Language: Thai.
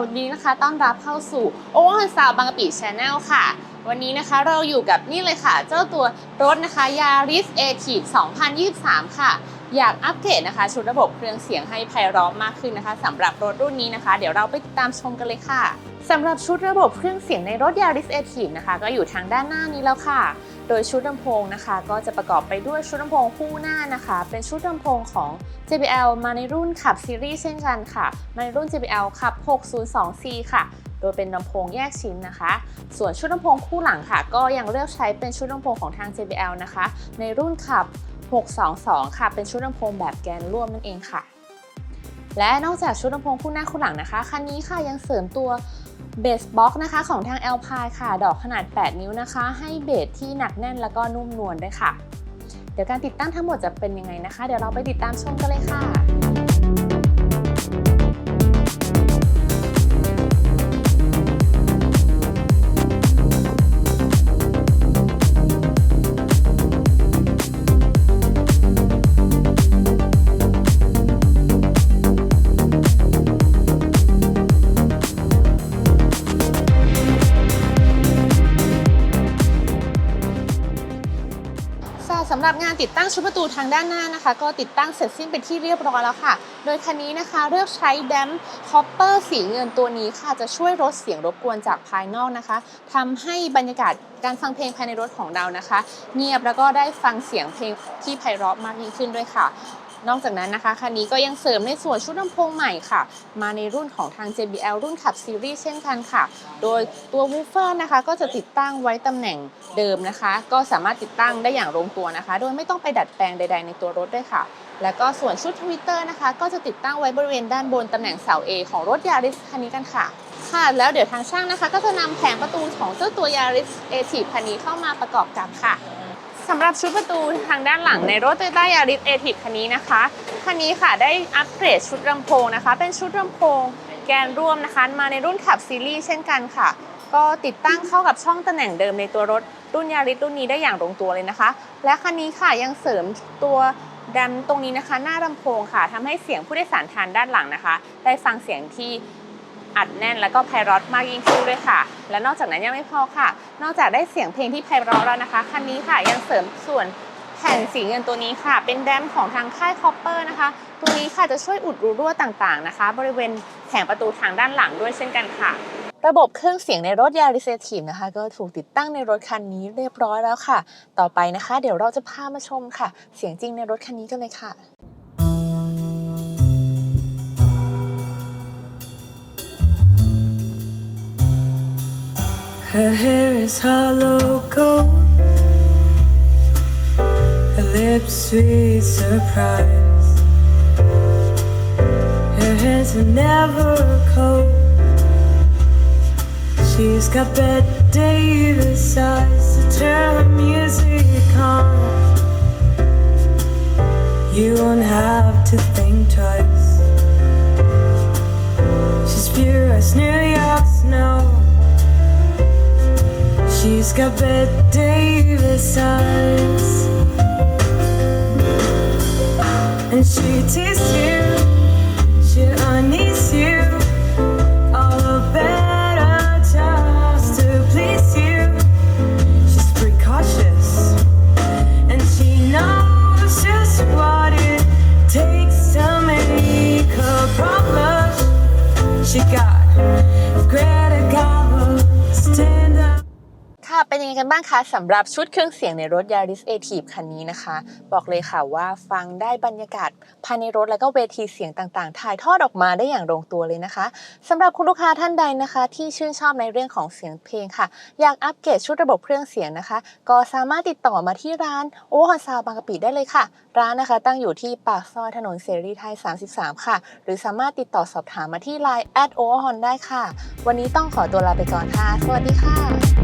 วัสดีนะคะ ต้อนรับเข้าสู่โอเวอร์ซาวบางกะปิชาแนลค่ะ วันนี้นะคะเราอยู่กับนี่เลยค่ะ เจ้าตัวรถนะคะ Yaris a t i v 2023 ค่ะ อยากอัปเกรดนะคะ ชุดระบบเครื่องเสียงให้ไพเราะมากขึ้นนะคะสำหรับรถรุ่นนี้นะคะ เดี๋ยวเราไปติดตามชมกันเลยค่ะสำหรับชุดระบบเครื่องเสียงในรถ Yaris a t i v นะคะ ก็อยู่ทางด้านหน้านี้แล้วค่ะ โดยชุดลำโพงนะคะ ก็จะประกอบไปด้วยชุดลำโพงคู่หน้านะคะ เป็นชุดลำโพงของ JBL มาในรุ่นขับซีรีส์เช่นกันค่ะ มาในรุ่น JBL ขับ 602C ค่ะ โดยเป็นลำโพงแยกชิ้นนะคะ ส่วนชุดลำโพงคู่หลังค่ะ ก็ยังเลือกใช้เป็นชุดลำโพงของทาง JBL นะคะ ในรุ่นขับ 622 ค่ะ เป็นชุดลำโพงแบบแกนร่วมนั่นเองค่ะและนอกจากชุดลำโพงคู่หน้าคู่หลังนะคะ คันนี้ค่ะยังเสริมตัว เบสบ็อกนะคะของทาง Alpine ค่ะ ดอกขนาด 8 นิ้วนะคะ ให้เบสที่หนักแน่นแล้วก็นุ่มนวลด้วยค่ะ เดี๋ยวการติดตั้งทั้งหมดจะเป็นยังไงนะคะ เดี๋ยวเราไปติดตามชมกันเลยค่ะ สำหรับงานติดตั้งชุดประตูทางด้านหน้านะคะ ก็ติดตั้งเสร็จสิ้นเป็นที่เรียบร้อยแล้วค่ะ โดยคันนี้นะคะเลือกใช้แดมคอปเปอร์สีเงินตัวนี้ค่ะจะช่วยลดเสียงรบกวนจากภายนอกนะคะทำให้บรรยากาศ การฟังเพลงภายในรถของเรานะคะ เงียบแล้วก็ได้ฟังเสียงเพลงที่ไพเราะมากยิ่งขึ้นด้วยค่ะ นอกจากนั้นนะคะคันนี้ก็ยังเสริมในส่วนชุดลำโพงใหม่ค่ะ มาในรุ่นของทาง JBL รุ่นขับซีรีส์เช่นกันค่ะ โดยตัววูฟเฟอร์นะคะ ก็จะติดตั้งไว้ตำแหน่งเดิมนะคะ ก็สามารถติดตั้งได้อย่างลงตัวนะคะ โดยไม่ต้องไปดัดแปลงใด ๆ ในตัวรถด้วยค่ะ แล้วก็ส่วนชุดทวิตเตอร์นะคะ ก็จะติดตั้งไว้บริเวณด้านบนตำแหน่งเสา A ของรถยาริสคันนี้กันค่ะ ค่ะ แล้วเดี๋ยวทางช่างนะคะ ก็จะนำแผงประตูของเจ้าตัวยาริสเอทีคันนี้เข้ามาประกอบกับค่ะสำหรับชุดประตูทางด้านหลังในรถ Toyota Yaris a t i v คันนี้นะคะ คันนี้ค่ะได้อัปเกรดชุดลำโพงนะคะ เป็นชุดลำโพงแกนร่วมนะคะ มาในรุ่นขับซีรีส์เช่นกันค่ะ ก็ติดตั้งเข้ากับช่องตำแหน่งเดิมในตัวรถรุ่นยาริสรุ่นนี้ได้อย่างลงตัวเลยนะคะ และคันนี้ค่ะยังเสริมตัว ดัมตรงนี้นะคะ หน้าลำโพงค่ะทำให้เสียงผู้โดยสารทางด้านหลังนะคะ ได้ฟังเสียงที่อัดแน่นแล้วก็ไพเราะมากยิ่งขึ้นด้วยค่ะ และนอกจากนั้นยังไม่พอค่ะ นอกจากได้เสียงเพลงที่ไพเราะแล้วนะคะคันนี้ค่ะยังเสริมส่วนแผ่นสีเงินตัวนี้ค่ะ เป็นแดมของทางค่ายคอปเปอร์นะคะ ตัวนี้ค่ะจะช่วยอุดรูรั่วต่างๆนะคะ บริเวณแผงประตูทางด้านหลังด้วยเช่นกันค่ะ ระบบเครื่องเสียงในรถ Yaris a t i v นะคะ ก็ถูกติดตั้งในรถคันนี้เรียบร้อยแล้วค่ะ ต่อไปนะคะ เดี๋ยวเราจะพามาชมค่ะ เสียงจริงในรถคันนี้กันเลยค่ะ Her hair is hollow gold. Her lips sweet surprise. Her hands are never cold. She's got Bette Davis eyes to turn her music on. You won't have to think twice. She's as New York snow. She's got Bette Davis eyes. And she teases you, she unease you. música เป็นยังไงกันบ้างคะสำหรับชุดเครื่องเสียงในรถ Yaris a t i v e คันนี้นะคะ บอกเลยค่ะว่าฟังได้บรรยากาศภายในรถแล้วก็เวทีเสียงต่างๆ ถ่ายทอดออกมาได้อย่างลงตัวเลยนะคะสำหรับคุณลูกค้าท่านใดนะคะ ที่ชื่นชอบในเรื่องของเสียงเพลงค่ะ อยากอัปเกรดชุดระบบเครื่องเสียงนะคะ ก็สามารถติดต่อมาที่ร้านโอฮอนซาวบางกะปิได้เลยค่ะ ร้านนะคะ ตั้งอยู่ที่ปากซอยถนนเสรีไทย 33 ค่ะ หรือสามารถติดต่อสอบถามมาที่ Line at o h o n ได้ค่ะ วันนี้ต้องขอตัวลาไปก่อนค่ะ สวัสดีค่ะ